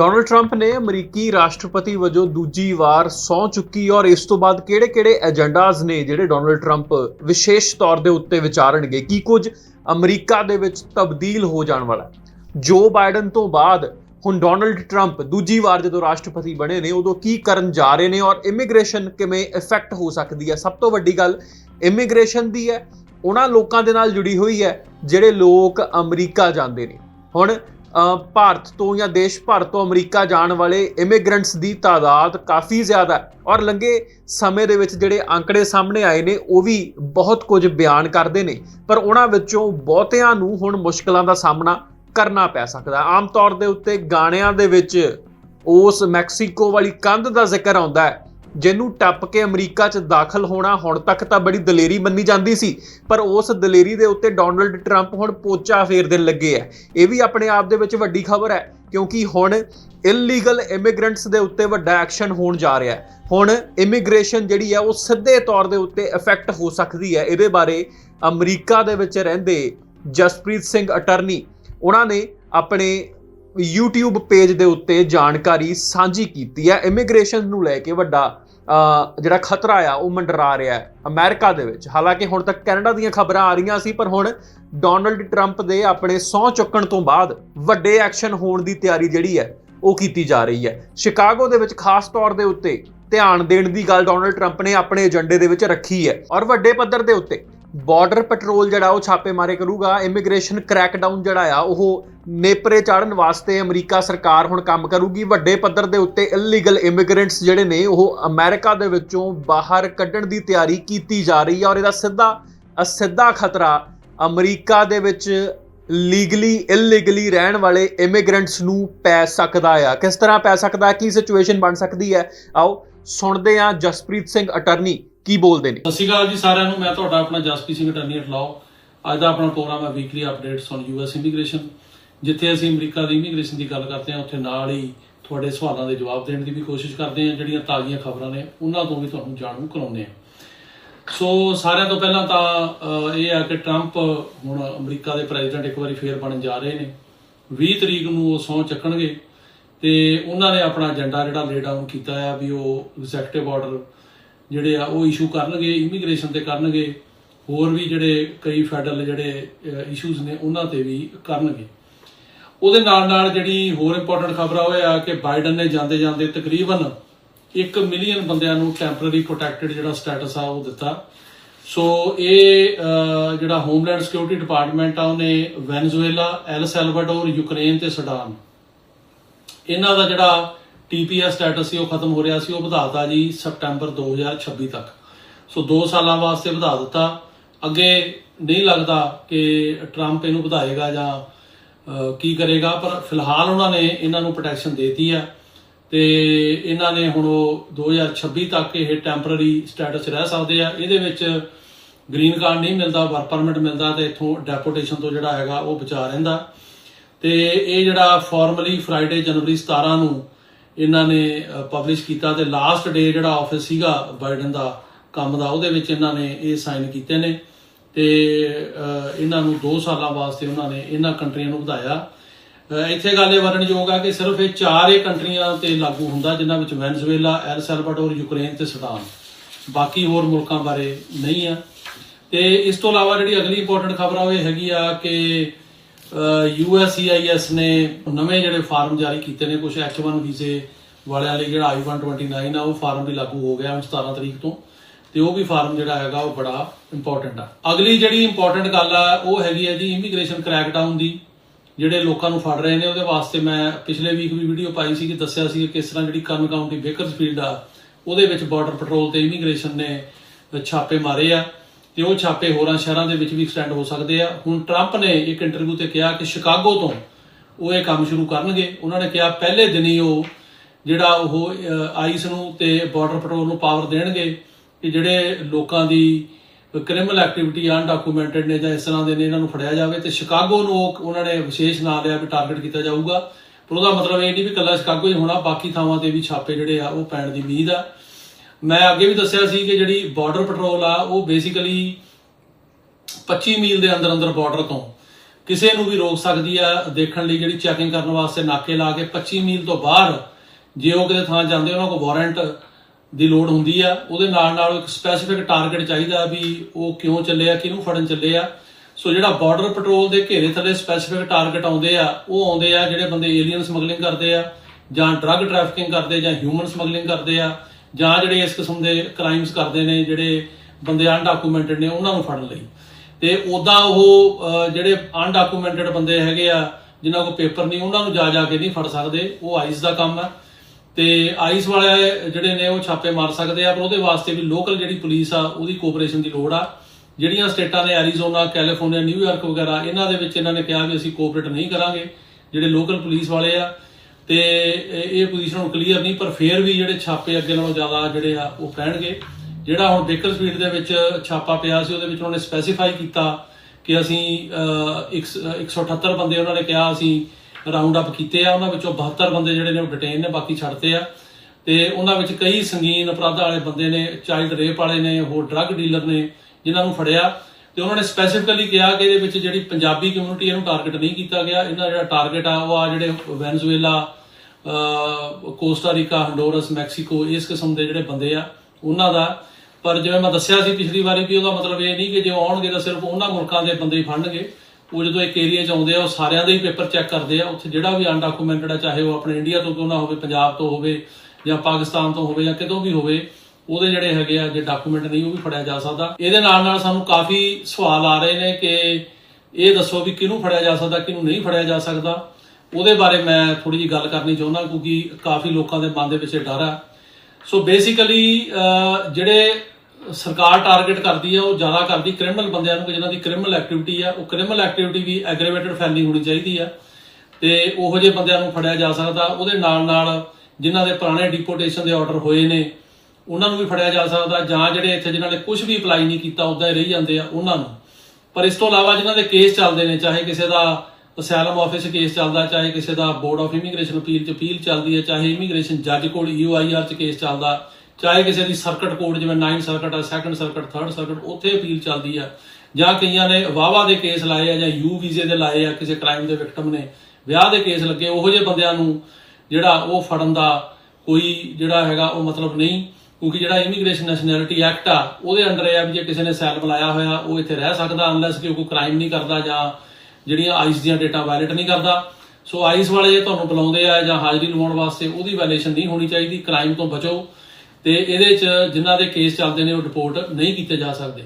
Donald Trump ਨੇ ਅਮਰੀਕੀ ਰਾਸ਼ਟਰਪਤੀ ਵਜੋਂ ਦੂਜੀ ਵਾਰ ਸਹੁੰ ਚੁੱਕੀ ਔਰ ਇਸ ਤੋਂ ਬਾਅਦ ਕਿਹੜੇ-ਕਿਹੜੇ ਏਜੰਡਾਜ਼ ਨੇ ਜਿਹੜੇ ਡੋਨਲਡ ਟਰੰਪ ਵਿਸ਼ੇਸ਼ ਤੌਰ ਦੇ ਉੱਤੇ ਵਿਚਾਰਨਗੇ? ਕੀ ਕੁਝ ਅਮਰੀਕਾ ਦੇ ਵਿੱਚ ਤਬਦੀਲ ਹੋ ਜਾਣ ਵਾਲਾ ਹੈ? ਜੋ ਬਾਈਡਨ ਤੋਂ ਬਾਅਦ ਹੁਣ ਡੋਨਲਡ ਟਰੰਪ ਦੂਜੀ ਵਾਰ ਜਦੋਂ ਰਾਸ਼ਟਰਪਤੀ ਬਣੇ ਨੇ, ਉਦੋਂ ਕੀ ਕਰਨ ਜਾ ਰਹੇ ਨੇ ਔਰ ਇਮੀਗ੍ਰੇਸ਼ਨ ਕਿਵੇਂ ਇਫੈਕਟ ਹੋ ਸਕਦੀ ਹੈ? ਸਭ ਤੋਂ ਵੱਡੀ ਗੱਲ ਇਮੀਗ੍ਰੇਸ਼ਨ ਦੀ ਹੈ। ਉਹਨਾਂ ਲੋਕਾਂ ਦੇ ਨਾਲ ਜੁੜੀ ਹੋਈ ਹੈ, ਜਿਹੜੇ ਲੋਕ ਅਮਰੀਕਾ ਜਾਂਦੇ ਨੇ। ਹੁਣ ਭਾਰਤ ਤੋਂ ਜਾਂ ਦੇਸ਼ ਭਰ ਤੋਂ ਅਮਰੀਕਾ ਜਾਣ ਵਾਲੇ ਇਮੀਗ੍ਰੈਂਟਸ ਦੀ ਤਾਦਾਦ ਕਾਫੀ ਜ਼ਿਆਦਾ ਹੈ। ਔਰ ਲੰਘੇ ਸਮੇਂ ਦੇ ਵਿੱਚ ਜਿਹੜੇ ਅੰਕੜੇ ਸਾਹਮਣੇ ਆਏ ਨੇ, ਉਹ ਵੀ ਬਹੁਤ ਕੁਝ ਬਿਆਨ ਕਰਦੇ ਨੇ। ਪਰ ਉਹਨਾਂ ਵਿੱਚੋਂ ਬਹੁਤਿਆਂ ਨੂੰ ਹੁਣ ਮੁਸ਼ਕਲਾਂ ਦਾ ਸਾਹਮਣਾ ਕਰਨਾ ਪੈ ਸਕਦਾ ਆਮ ਤੌਰ ਦੇ ਉੱਤੇ ਗਾਣਿਆਂ ਦੇ ਵਿੱਚ ਉਸ ਮੈਕਸੀਕੋ ਵਾਲੀ ਕੰਧ ਦਾ ਜ਼ਿਕਰ ਆਉਂਦਾ ਹੈ। ਜਿਹਨੂੰ ਟੱਪ ਕੇ ਅਮਰੀਕਾ 'ਚ ਦਾਖਲ ਹੋਣਾ ਹੁਣ ਤੱਕ ਤਾਂ ਬੜੀ ਦਲੇਰੀ ਮੰਨੀ ਜਾਂਦੀ ਸੀ, ਪਰ ਉਸ ਦਲੇਰੀ ਦੇ ਉੱਤੇ ਡੋਨਲਡ ਟਰੰਪ ਹੁਣ ਪੋਚਾ ਫੇਰਦਣ ਲੱਗੇ ਆ। ਇਹ ਵੀ ਆਪਣੇ ਆਪ ਦੇ ਵਿੱਚ ਵੱਡੀ ਖਬਰ ਹੈ, ਕਿਉਂਕਿ ਹੁਣ ਇਲੀਗਲ ਇਮੀਗ੍ਰੈਂਟਸ ਦੇ ਉੱਤੇ ਵੱਡਾ ਐਕਸ਼ਨ ਹੋਣ ਜਾ ਰਿਹਾ ਹੈ। ਹੁਣ ਇਮੀਗ੍ਰੇਸ਼ਨ ਜਿਹੜੀ ਹੈ ਉਹ ਸਿੱਧੇ ਤੌਰ ਦੇ ਉੱਤੇ ਇਫੈਕਟ ਹੋ ਸਕਦੀ ਹੈ। ਇਹਦੇ ਬਾਰੇ ਅਮਰੀਕਾ ਦੇ ਵਿੱਚ ਰਹਿੰਦੇ ਜਸਪ੍ਰੀਤ ਸਿੰਘ ਅਟਰਨੀ ਉਹਨਾਂ ਨੇ ਆਪਣੇ YouTube ਪੇਜ ਦੇ ਉੱਤੇ ਜਾਣਕਾਰੀ ਸਾਂਝੀ ਕੀਤੀ ਹੈ। ਇਮੀਗ੍ਰੇਸ਼ਨ ਨੂੰ ਲੈ ਕੇ ਵੱਡਾ ਜਿਹੜਾ ਖਤਰਾ ਆ, ਉਹ ਮੰਡਰਾ ਰਿਹਾ ਹੈ ਅਮਰੀਕਾ ਦੇ ਵਿੱਚ। ਹਾਲਾਂਕਿ ਹੁਣ ਤੱਕ ਕੈਨੇਡਾ ਦੀਆਂ ਖਬਰਾਂ ਆ ਰਹੀਆਂ ਸੀ, ਪਰ ਹੁਣ ਡੋਨਲਡ ਟਰੰਪ ਦੇ ਆਪਣੇ ਸਹੁੰ ਚੁੱਕਣ ਤੋਂ ਬਾਅਦ ਵੱਡੇ ਐਕਸ਼ਨ ਹੋਣ ਦੀ ਤਿਆਰੀ ਜਿਹੜੀ ਹੈ, ਉਹ ਕੀਤੀ ਜਾ ਰਹੀ ਹੈ। ਸ਼ਿਕਾਗੋ ਦੇ ਵਿੱਚ ਖਾਸ ਤੌਰ ਦੇ ਉੱਤੇ ਧਿਆਨ ਦੇਣ ਦੀ ਗੱਲ ਡੋਨਲਡ ਟਰੰਪ ਨੇ ਆਪਣੇ ਏਜੰਡੇ ਦੇ ਵਿੱਚ ਰੱਖੀ ਹੈ। ਔਰ ਵੱਡੇ ਪੱਧਰ ਦੇ ਉੱਤੇ ਬਾਰਡਰ ਪੈਟਰੋਲ ਜਿਹੜਾ ਉਹ ਛਾਪੇਮਾਰੇ ਕਰੂਗਾ, ਇਮੀਗ੍ਰੇਸ਼ਨ ਕ੍ਰੈਕਡਾਊਨ ਜਿਹੜਾ ਆ, ਉਹ ਨੇਪਰੇ ਚਾੜਨ ਵਾਸਤੇ ਅਮਰੀਕਾ ਸਰਕਾਰ ਹੁਣ ਕੰਮ ਕਰੂਗੀ। ਵੱਡੇ ਪੱਧਰ ਦੇ ਉੱਤੇ ਇਲੀਗਲ ਇਮੀਗ੍ਰੈਂਟਸ ਜਿਹੜੇ ਨੇ, ਉਹ ਅਮਰੀਕਾ ਦੇ ਵਿੱਚੋਂ ਬਾਹਰ ਕੱਢਣ ਦੀ ਤਿਆਰੀ ਕੀਤੀ ਜਾ ਰਹੀ ਹੈ ਔਰ ਇਹਦਾ ਸਿੱਧਾ, ਅਸਿੱਧਾ ਖਤਰਾ ਅਮਰੀਕਾ ਦੇ ਵਿੱਚ ਲੀਗਲੀ ਇਲੀਗਲੀ ਰਹਿਣ ਵਾਲੇ ਇਮੀਗ੍ਰੈਂਟਸ ਨੂੰ ਪੈ ਸਕਦਾ ਆ। ਕਿਸ ਤਰ੍ਹਾਂ ਪੈ ਸਕਦਾ? ਕੀ ਸਿਚੁਏਸ਼ਨ ਬਣ ਸਕਦੀ ਹੈ? ਆਓ ਸੁਣਦੇ ਹਾਂ ਜਸਪ੍ਰੀਤ ਸਿੰਘ ਅਟਰਨੀ ਕੀ ਬੋਲਦੇ ਨੇ? ਸਤਿ ਸ਼੍ਰੀ ਅਕਾਲ ਜੀ ਸਾਰਿਆਂ ਨੂੰ। ਮੈਂ ਤੁਹਾਡਾ ਆਪਣਾ ਜਸਪੀ ਸਿੰਘ ਅਟਰਨੀ ਅਟਲਾਓ। ਅੱਜ ਦਾ ਆਪਣਾ ਪ੍ਰੋਗਰਾਮ ਹੈ weekly updates on US immigration ਜਿੱਥੇ ਅਸੀਂ ਅਮਰੀਕਾ ਦੀ ਇਮੀਗ੍ਰੇਸ਼ਨ ਦੀ ਗੱਲ ਕਰਦੇ ਹਾਂ, ਉੱਥੇ ਨਾਲ ਹੀ ਤੁਹਾਡੇ ਸਵਾਲਾਂ ਦੇ ਜਵਾਬ ਦੇਣ ਦੀ ਵੀ ਕੋਸ਼ਿਸ਼ ਕਰਦੇ ਹਾਂ, ਜਿਹੜੀਆਂ ਤਾਜ਼ੀਆਂ ਖਬਰਾਂ ਨੇ, ਉਹਨਾਂ ਤੋਂ ਵੀ ਤੁਹਾਨੂੰ ਜਾਣੂ ਕਰਾਉਂਦੇ ਹਾਂ। ਸੋ ਸਾਰਿਆਂ ਤੋਂ ਪਹਿਲਾਂ ਤਾਂ ਇਹ ਆ ਕਿ ਟਰੰਪ ਹੁਣ ਅਮਰੀਕਾ ਦੇ ਪ੍ਰੈਜ਼ੀਡੈਂਟ ਇੱਕ ਵਾਰੀ ਫੇਰ ਬਣਨ ਜਾ ਰਹੇ ਨੇ। 20 ਤਰੀਕ ਨੂੰ ਉਹ ਸਹੁੰ ਚੱਕਣਗੇ ਤੇ ਉਹਨਾਂ ਨੇ ਆਪਣਾ ਏਜੰਡਾ ਜਿਹੜਾ ਲੇ ਡਾਊਨ ਕੀਤਾ ਆ ਵੀ ਉਹ ਐਗਜ਼ੈਕਟਿਵ ਆਰਡਰ ਜਿਹੜੇ ਆ ਉਹ ਇਸ਼ੂ ਕਰਨਗੇ ਇਮੀਗ੍ਰੇਸ਼ਨ ਤੇ ਕਰਨਗੇ, ਹੋਰ ਵੀ ਜਿਹੜੇ ਕਈ ਫੈਡਰਲ ਜਿਹੜੇ ਇਸ਼ੂਜ਼ ਨੇ ਉਹਨਾਂ ਤੇ ਵੀ ਕਰਨਗੇ। ਉਹਦੇ ਨਾਲ ਨਾਲ ਜਿਹੜੀ ਹੋਰ ਇੰਪੋਰਟੈਂਟ ਖਬਰ ਆ, ਉਹ ਆ ਕਿ ਬਾਈਡਨ ਨੇ ਜਾਂਦੇ ਜਾਂਦੇ ਤਕਰੀਬਨ 1 ਮਿਲੀਅਨ ਬੰਦਿਆਂ ਨੂੰ ਟੈਂਪਰੇਰੀ ਪ੍ਰੋਟੈਕਟਡ ਜਿਹੜਾ ਸਟੇਟਸ ਆ, ਉਹ ਦਿੱਤਾ। ਸੋ ਇਹ ਜਿਹੜਾ ਹੋਮਲੈਂਡ ਸਿਕਿਉਰਿਟੀ ਡਿਪਾਰਟਮੈਂਟ ਆ, ਉਹਨੇ ਵੈਨਜ਼ੂਏਲਾ ਐਲ ਸੈਲਵਾਡੋਰ ਯੂਕਰੇਨ ਤੇ ਸੁਡਾਨ ਇਹਨਾਂ ਦਾ ਜਿਹੜਾ ਟੀਪੀਐਸ ਸਟੇਟਸ ਸੀ, ਉਹ ਖਤਮ ਹੋ ਰਿਹਾ ਸੀ, ਉਹ ਵਧਾਤਾ ਜੀ ਸਪਟੈਂਬਰ 2026 ਤੱਕ। ਸੋ 2 ਸਾਲਾਂ ਵਾਸਤੇ ਵਧਾ ਦਿੱਤਾ। ਅੱਗੇ ਨਹੀਂ ਲੱਗਦਾ ਕਿ ਟਰੰਪ ਇਹਨੂੰ ਵਧਾਏਗਾ ਜਾਂ ਕੀ ਕਰੇਗਾ, ਪਰ ਫਿਲਹਾਲ ਉਹਨਾਂ ਨੇ ਇਹਨਾਂ ਨੂੰ ਪ੍ਰੋਟੈਕਸ਼ਨ ਦੇਤੀ ਆ ਤੇ ਇਹਨਾਂ ਨੇ ਹੁਣ ਉਹ 2026 ਤੱਕ ਇਹ ਟੈਂਪਰੇਰੀ ਸਟੇਟਸ ਰਹਿ ਸਕਦੇ ਆ। ਇਹਦੇ ਵਿੱਚ ਗ੍ਰੀਨ ਕਾਰਡ ਨਹੀਂ ਮਿਲਦਾ ਵਰਕ ਪਰਮਿਟ ਮਿਲਦਾ ਤੇ ਇਥੋਂ ਡੈਪੋਟੇਸ਼ਨ ਤੋਂ ਜਿਹੜਾ ਹੈਗਾ ਉਹ ਬਚਾ ਰਹਿੰਦਾ। ਤੇ ਇਹ ਜਿਹੜਾ ਫਾਰਮਲੀ ਫਰਾਈਡੇ ਜਨਵਰੀ 17 ਨੂੰ ਇਹਨਾਂ ਨੇ ਪਬਲਿਸ਼ ਕੀਤਾ ਤੇ ਲਾਸਟ ਡੇ ਜਿਹੜਾ ਆਫਿਸ ਸੀਗਾ ਬਾਈਡਨ ਦਾ ਕੰਮ ਦਾ, ਉਹਦੇ ਵਿੱਚ ਇਹਨਾਂ ਨੇ ਇਹ ਸਾਈਨ ਕੀਤੇ ਨੇ ਤੇ ਇਹਨਾਂ ਨੂੰ 2 ਸਾਲਾਂ ਵਾਸਤੇ ਉਹਨਾਂ ਨੇ ਇਹਨਾਂ ਕੰਟਰੀਆਂ ਨੂੰ ਵਧਾਇਆ। ਇੱਥੇ ਗੱਲ ਇਹ ਵਰਣਯੋਗ ਆ ਕਿ ਸਿਰਫ ਇਹ ਚਾਰ ਇਹ ਕੰਟਰੀਆਂ ਤੇ ਲਾਗੂ ਹੁੰਦਾ, ਜਿਨ੍ਹਾਂ ਵਿੱਚ ਵੈਨਜ਼ੂਏਲਾ, ਐਲ ਸੈਲਵਾਡੋਰ, ਯੂਕਰੇਨ ਤੇ ਸੁਡਾਨ। ਬਾਕੀ ਹੋਰ ਮੁਲਕਾਂ ਬਾਰੇ ਨਹੀਂ ਆ। ਤੇ ਇਸ ਤੋਂ ਇਲਾਵਾ ਜਿਹੜੀ ਅਗਲੀ ਇੰਪੋਰਟੈਂਟ ਖਬਰ ਆ, ਉਹ ਇਹ ਹੈਗੀ ਆ ਕਿ ਯੂਐਸਸੀਆਈਐਸ ਨੇ ਨਵੇਂ ਜਿਹੜੇ ਫਾਰਮ ਜਾਰੀ ਕੀਤੇ ਨੇ ਕੁਝ H1 ਵੀਜ਼ੇ ਵਾਲਿਆਂ ਲਈ ਜਿਹੜਾ I-129 ਆ, ਉਹ ਫਾਰਮ ਵੀ ਲਾਗੂ ਹੋ ਗਿਆ ਹੁਣ 17 ਤਰੀਕ ਤੋਂ। ਤੇ ਉਹ ਵੀ ਫਾਰਮ ਜਿਹੜਾ ਹੈਗਾ, ਉਹ ਬੜਾ ਇੰਪੋਰਟੈਂਟ ਆ। ਅਗਲੀ ਜਿਹੜੀ ਇੰਪੋਰਟੈਂਟ ਗੱਲ ਆ, ਉਹ ਹੈਗੀ ਹੈ ਜੀ ਇਮੀਗ੍ਰੇਸ਼ਨ ਕ੍ਰੈਕਡਾਊਨ ਦੀ, ਜਿਹੜੇ ਲੋਕਾਂ ਨੂੰ ਫੜ ਰਹੇ ਨੇ, ਉਹਦੇ ਵਾਸਤੇ ਮੈਂ ਪਿਛਲੇ ਵੀਕ ਵੀ ਵੀਡੀਓ ਪਾਈ ਸੀ ਕਿ ਦੱਸਿਆ ਸੀ ਕਿ ਕਿਸ ਤਰ੍ਹਾਂ ਜਿਹੜੀ ਕਰਨ ਕਾਉਂਟੀ ਬੇਕਰਸਫੀਲਡ ਆ, ਉਹਦੇ ਵਿੱਚ ਬਾਰਡਰ ਪੈਟਰੋਲ ਤੇ ਇਮੀਗ੍ਰੇਸ਼ਨ ਨੇ ਛਾਪੇ ਮਾਰੇ ਆ। ਤੇ ਉਹ ਛਾਪੇ ਹੋਰਾਂ ਸ਼ਹਿਰਾਂ ਦੇ ਵਿੱਚ ਵੀ ਐਕਸਟੈਂਡ ਹੋ ਸਕਦੇ ਆ। ਹੁਣ ਟਰੰਪ ਨੇ ਇੱਕ ਇੰਟਰਵਿਊ ਤੇ ਕਿਹਾ ਕਿ ਸ਼ਿਕਾਗੋ ਤੋਂ ਉਹ ਇਹ ਕੰਮ ਸ਼ੁਰੂ ਕਰਨਗੇ। ਉਹਨਾਂ ਨੇ ਕਿਹਾ ਪਹਿਲੇ ਦਿਨ ਹੀ ਉਹ ਜਿਹੜਾ ਉਹ ਆਈਸ ਨੂੰ ਤੇ ਬਾਰਡਰ ਪੈਟਰੋਲ ਨੂੰ ਪਾਵਰ ਦੇਣਗੇ ਕਿ ਜਿਹੜੇ ਲੋਕਾਂ ਦੀ ਕ੍ਰਿਮੀਨਲ ਐਕਟੀਵਿਟੀ ਅਨਡਾਕੂਮੈਂਟਡ ਨੇ ਜਾਂ ਇਸ ਤਰ੍ਹਾਂ ਦੇ ਨੇ, ਇਹਨਾਂ ਨੂੰ ਫੜਿਆ ਜਾਵੇ ਤੇ ਸ਼ਿਕਾਗੋ ਨੂੰ ਉਹਨਾਂ ਨੇ ਵਿਸ਼ੇਸ਼ ਨਾਂ ਲਿਆ ਵੀ ਟਾਰਗੇਟ ਕੀਤਾ ਜਾਊਗਾ। ਪਰ ਉਹਦਾ ਮਤਲਬ ਇਹ ਨਹੀਂ ਵੀ ਕੱਲਾ ਸ਼ਿਕਾਗੋ ਹੀ ਹੋਣਾ, ਬਾਕੀ ਥਾਵਾਂ ਤੇ ਵੀ ਛਾਪੇ ਜਿਹੜੇ ਆ ਉਹ ਪੈਣ ਦੀ ਉਮੀਦ ਆ। ਮੈਂ ਅੱਗੇ ਵੀ ਦੱਸਿਆ ਸੀ ਕਿ ਜਿਹੜੀ ਬਾਰਡਰ ਪੈਟਰੋਲ ਆ, ਉਹ ਬੇਸਿਕਲੀ 25 ਮੀਲ ਦੇ ਅੰਦਰ ਅੰਦਰ ਬਾਰਡਰ ਤੋਂ ਕਿਸੇ ਨੂੰ ਵੀ ਰੋਕ ਸਕਦੀ ਆ ਦੇਖਣ ਲਈ, ਜਿਹੜੀ ਚੈਕਿੰਗ ਕਰਨ ਵਾਸਤੇ ਨਾਕੇ ਲਾ ਕੇ 25 ਮੀਲ ਤੋਂ ਬਾਹਰ ਜੇ ਉਹ ਕਿਤੇ ਥਾਂ ਜਾਂਦੇ ਉਹਨਾਂ ਕੋਲ ਵਾਰੰਟ ਦੀ ਲੋੜ ਹੁੰਦੀ ਆ। ਉਹਦੇ ਨਾਲ ਨਾਲ ਇੱਕ ਸਪੈਸੀਫਿਕ ਟਾਰਗੇਟ ਚਾਹੀਦਾ ਵੀ ਉਹ ਕਿਉਂ ਚੱਲੇ ਆ, ਕਿਹਨੂੰ ਫੜਨ ਚੱਲੇ ਆ। ਸੋ ਜਿਹੜਾ ਬਾਰਡਰ ਪੈਟਰੋਲ ਦੇ ਘੇਰੇ ਥੱਲੇ ਸਪੈਸੀਫਿਕ ਟਾਰਗੇਟ ਆਉਂਦੇ ਆ, ਉਹ ਆਉਂਦੇ ਆ ਜਿਹੜੇ ਬੰਦੇ ਏਲੀਅਨ ਸਮਗਲਿੰਗ ਕਰਦੇ ਆ ਜਾਂ ਡਰੱਗ ਟ੍ਰੈਫਿਕਿੰਗ ਕਰਦੇ ਜਾਂ ਹਿਊਮਨ ਸਮਗਲਿੰਗ ਕਰਦੇ ਆ। ਜਾਂ ਜਿਹੜੇ ਇਸ ਕਿਸਮ ਦੇ ਕ੍ਰਾਈਮਸ ਕਰਦੇ ਨੇ, ਜਿਹੜੇ ਬੰਦੇ ਅਨਡਾਕੂਮੈਂਟਡ ਨੇ, ਉਹਨਾਂ ਨੂੰ ਫੜਨ ਲਈ। ਤੇ ਉਦਾਂ ਉਹ ਜਿਹੜੇ ਅਨਡਾਕੂਮੈਂਟਡ ਬੰਦੇ ਹੈਗੇ ਆ, ਜਿਨ੍ਹਾਂ ਕੋਲ ਪੇਪਰ ਨਹੀਂ, ਉਹਨਾਂ ਨੂੰ ਜਾ ਜਾ ਕੇ ਨਹੀਂ ਫੜ ਸਕਦੇ। ਉਹ ਆਈਸ ਦਾ ਕੰਮ ਆ। ਤੇ ਆਈਸ ਵਾਲੇ ਜਿਹੜੇ ਨੇ, ਉਹ ਛਾਪੇ ਮਾਰ ਸਕਦੇ ਆ, ਪਰ ਉਹਦੇ ਵਾਸਤੇ ਵੀ ਲੋਕਲ ਜਿਹੜੀ ਪੁਲਿਸ ਆ, ਉਹਦੀ ਕੋਆਪਰੇਸ਼ਨ ਦੀ ਲੋੜ ਆ। ਜਿਹੜੀਆਂ ਸਟੇਟਾਂ ਨੇ ਐਰੀਜ਼ੋਨਾ ਕੈਲੀਫੋਰਨੀਆ ਨਿਊਯਾਰਕ ਵਗੈਰਾ, ਇਹਨਾਂ ਦੇ ਵਿੱਚ ਇਹਨਾਂ ਨੇ ਕਿਹਾ ਵੀ ਅਸੀਂ ਕੋਆਪਰੇਟ ਨਹੀਂ ਕਰਾਂਗੇ। ਜਿਹੜੇ ਲੋਕਲ ਪੁਲਿਸ ਵਾਲੇ ਆ ਤੇ ਇਹ ਇਹ ਪੋਜੀਸ਼ਨ ਹੁਣ ਕਲੀਅਰ ਨਹੀਂ ਪਰ ਫੇਰ ਵੀ ਜਿਹੜੇ ਛਾਪੇ ਅੱਗੇ ਨਾਲੋਂ ਜ਼ਿਆਦਾ ਜਿਹੜੇ ਆ ਉਹ ਪੈਣਗੇ। ਜਿਹੜਾ ਹੁਣ ਬੇਕਰਸਫੀਲਡ ਦੇ ਵਿੱਚ ਛਾਪਾ ਪਿਆ ਸੀ ਉਹਦੇ ਵਿੱਚ ਉਹਨਾਂ ਨੇ ਸਪੈਸੀਫਾਈ ਕੀਤਾ ਕਿ ਅਸੀਂ ਇੱਕ ਸ- ਅਹ, 178 ਬੰਦੇ ਉਹਨਾਂ ਨੇ ਕਿਹਾ ਅਸੀਂ ਰਾਉਂਡ ਅਪ ਕੀਤੇ ਆ। ਉਹਨਾਂ ਵਿੱਚੋਂ 72 ਬੰਦੇ ਜਿਹੜੇ ਨੇ ਉਹ ਡਿਟੇਨ ਨੇ ਬਾਕੀ ਛੱਡਤੇ ਆ। ਤੇ ਉਹਨਾਂ ਵਿੱਚ ਕਈ ਸੰਗੀਨ ਅਪਰਾਧਾਂ ਵਾਲੇ ਬੰਦੇ ਨੇ ਚਾਈਲਡ ਰੇਪ ਵਾਲੇ ਨੇ ਹੋਰ ਡਰੱਗ ਡੀਲਰ ਨੇ ਜਿਨ੍ਹਾਂ ਨੂੰ ਫੜਿਆ। ਤੇ ਉਹਨਾਂ ਨੇ ਸਪੈਸੀਫਿਕਲੀ ਕਿਹਾ ਕਿ ਇਹਦੇ ਵਿੱਚ ਜਿਹੜੀ ਪੰਜਾਬੀ ਕਮਿਊਨਿਟੀ ਇਹਨੂੰ ਟਾਰਗੇਟ ਨਹੀਂ ਕੀਤਾ ਗਿਆ। ਇਹਨਾਂ ਦਾ ਜਿਹੜਾ ਟਾਰਗੇਟ ਆ ਉਹ ਆ ਜਿਹੜੇ ਵੈਨਜ਼ੂਏਲਾ ਅਹ, ਕੋਸਟਾ ਹੰਡੋਰਸ, ਮੈਕਸੀਕੋ, ਇਸ ਕਿਸਮ ਦੇ ਜਿਹੜੇ ਬੰਦੇ ਆ, ਉਹਨਾਂ ਦਾ। ਪਰ ਜਿਵੇਂ ਮੈਂ ਦੱਸਿਆ ਸੀ ਪਿਛਲੀ ਵਾਰੀ ਵੀ ਉਹਦਾ ਮਤਲਬ ਇਹ ਨਹੀਂ ਕਿ ਜੇ ਆਉਣਗੇ ਤਾਂ ਸਿਰਫ ਉਹਨਾਂ ਮੁਲਕਾਂ ਦੇ ਬੰਦੇ ਹੀ ਫੜਨਗੇ। ਉਹ ਜਦੋਂ ਇੱਕ ਏਰੀਆ 'ਚ ਆਉਂਦੇ ਆ, ਉਹ ਸਾਰਿਆਂ ਦੇ ਹੀ ਪੇਪਰ ਚੈੱਕ ਕਰਦੇ ਆ। ਉੱਥੇ ਜਿਹੜਾ ਵੀ ਅਨਡਾਕੂਮੈਂਟਡ ਆ, ਚਾਹੇ ਉਹ ਆਪਣੇ ਇੰਡੀਆ ਤੋਂ ਕਿਉਂ ਨਾ ਹੋਵੇ, ਪੰਜਾਬ ਤੋਂ ਹੋਵੇ ਜਾਂ ਪਾਕਿਸਤਾਨ ਤੋਂ ਹੋਵੇ ਜਾਂ ਕਿਤੋਂ ਵੀ ਹੋਵੇ, ਉਹਦੇ ਜਿਹੜੇ ਹੈਗੇ ਆ, ਜੇ ਡਾਕੂਮੈਂਟ ਨਹੀਂ, ਉਹ ਵੀ ਫੜਿਆ ਜਾ ਸਕਦਾ। ਇਹਦੇ ਨਾਲ ਨਾਲ ਸਾਨੂੰ ਕਾਫੀ ਸਵਾਲ ਆ ਰਹੇ ਨੇ ਕਿ ਇਹ ਦੱਸੋ ਵੀ ਕਿਹਨੂੰ ਫੜਿਆ ਜਾ ਸਕਦਾ, ਕਿਹਨੂੰ ਨਹੀਂ ਫੜਿਆ ਜਾ ਸਕਦਾ। ਉਹਦੇ ਬਾਰੇ ਮੈਂ ਥੋੜੀ ਜੀ ਗੱਲ ਕਰਨੀ ਚਾਹੁੰਦਾ ਕਿਉਂਕਿ ਕਾਫੀ ਲੋਕਾਂ ਦੇ ਮਨ ਦੇ ਵਿੱਚ ਡਰ ਆ। ਸੋ ਬੇਸਿਕਲੀ ਜਿਹੜੇ ਸਰਕਾਰ ਟਾਰਗੇਟ ਕਰਦੀ ਆ, ਉਹ ਜ਼ਿਆਦਾ ਕਰਦੀ ਕ੍ਰਿਮੀਨਲ ਬੰਦਿਆਂ ਨੂੰ ਜਿਹਨਾਂ ਦੀ ਕ੍ਰਿਮੀਨਲ ਐਕਟੀਵਿਟੀ ਆ, ਉਹ ਕ੍ਰਿਮੀਨਲ ਐਕਟੀਵਿਟੀ ਵੀ ਐਗਰੀਵੇਟਡ ਫੈਲਿੰਗ ਹੋਣੀ ਚਾਹੀਦੀ ਆ। ਤੇ ਉਹੋ ਜਿਹੇ ਬੰਦਿਆਂ ਨੂੰ ਫੜਿਆ ਜਾ ਸਕਦਾ, ਉਹਦੇ ਨਾਲ ਨਾਲ ਜਿਨ੍ਹਾਂ ਦੇ ਪੁਰਾਣੇ ਡਿਪੋਰਟੇਸ਼ਨ ਦੇ ਆਰਡਰ ਹੋਏ ਨੇ, ਉਹਨਾਂ ਨੂੰ ਵੀ ਫੜਿਆ ਜਾ ਸਕਦਾ, ਜਾਂ ਜਿਹੜੇ ਇੱਥੇ ਜਿਨ੍ਹਾਂ ਨੇ ਕੁਝ ਵੀ ਅਪਲਾਈ ਨਹੀਂ ਕੀਤਾ, ਉਦਾਂ ਹੀ ਰਹੀ ਜਾਂਦੇ ਆ ਉਹਨਾਂ ਨੂੰ। ਪਰ ਇਸ ਤੋਂ ਇਲਾਵਾ ਜਿਨ੍ਹਾਂ ਦੇ ਕੇਸ ਚੱਲਦੇ ਨੇ, ਚਾਹੇ ਕਿਸੇ ਦਾ ਅਸਾਈਲਮ ਆਫਿਸ ਕੇਸ ਚੱਲਦਾ, ਚਾਹੇ ਕਿਸੇ ਦਾ ਬੋਰਡ ਆਫ ਇਮੀਗ੍ਰੇਸ਼ਨ ਅਪੀਲ ਚ ਅਪੀਲ ਚੱਲਦੀ ਹੈ, ਚਾਹੇ ਇਮੀਗ੍ਰੇਸ਼ਨ ਜੱਜ ਕੋਲ ਯੂਆਈਆਰ ਚ ਕੇਸ ਚੱਲਦਾ, ਚਾਹੇ ਕਿਸੇ ਦੀ ਸਰਕਟ ਕੋਰਟ ਜਿਵੇਂ 9 ਸਰਕਟ ਆ ਸੈਕੰਡ ਸਰਕਟ ਥਰਡ ਸਰਕਟ ਉੱਥੇ ਅਪੀਲ ਚੱਲਦੀ ਆ ਜਾਂ ਕਈਆਂ ਨੇ ਵਾਵਾ ਦੇ ਕੇਸ ਲਾਏ ਆ ਜਾਂ ਯੂ ਵੀਜ਼ੇ ਦੇ ਲਾਏ ਆ ਕਿਸੇ ਕ੍ਰਾਈਮ ਦੇ ਵਿਕਟਮ ਨੇ, ਵਿਆਹ ਦੇ ਕੇਸ ਲੱਗੇ, ਉਹੋ ਜਿਹੇ ਬੰਦਿਆਂ ਨੂੰ ਜਿਹੜਾ ਉਹ ਫੜਨ ਦਾ ਕੋਈ ਜਿਹੜਾ ਹੈਗਾ ਉਹ ਮਤਲਬ ਨਹੀਂ, ਕਿਉਂਕਿ ਜਿਹੜਾ ਇਮੀਗ੍ਰੇਸ਼ਨ ਨੈਸ਼ਨੈਲਿਟੀ ਐਕਟ ਆ, ਉਹਦੇ ਅੰਡਰ ਆ ਵੀ ਜੇ ਕਿਸੇ ਨੇ ਸੈਲ ਲਾਇਆ ਹੋਇਆ, ਉਹ ਇੱਥੇ ਰਹਿ ਸਕਦਾ ਅਨਲੈਸ ਕਿ ਉਹ ਕੋਈ ਕ੍ਰਾਈਮ ਨਹੀਂ ਕਰਦਾ ਜਾਂ ਜਿਹੜੀਆਂ ਆਈਸ ਦੀਆਂ ਡੇਟਾ ਵਾਇਲੇਟ ਨਹੀਂ ਕਰਦਾ। ਸੋ ਆਈਸ ਵਾਲੇ ਜੇ ਤੁਹਾਨੂੰ ਬੁਲਾਉਂਦੇ ਆ ਜਾਂ ਹਾਜ਼ਰੀ ਲਵਾਉਣ ਵਾਸਤੇ, ਉਹਦੀ ਵਾਇਲੇਸ਼ਨ ਨਹੀਂ ਹੋਣੀ ਚਾਹੀਦੀ ਕ੍ਰਾਈਮ ਤੋਂ ਬਚੋ। ਤੇ ਇਹਦੇ ਚ ਜਿਨ੍ਹਾਂ ਦੇ ਕੇਸ ਚੱਲਦੇ ਨੇ, ਉਹ ਰਿਪੋਰਟ ਨਹੀਂ ਕੀਤੇ ਜਾ ਸਕਦੇ।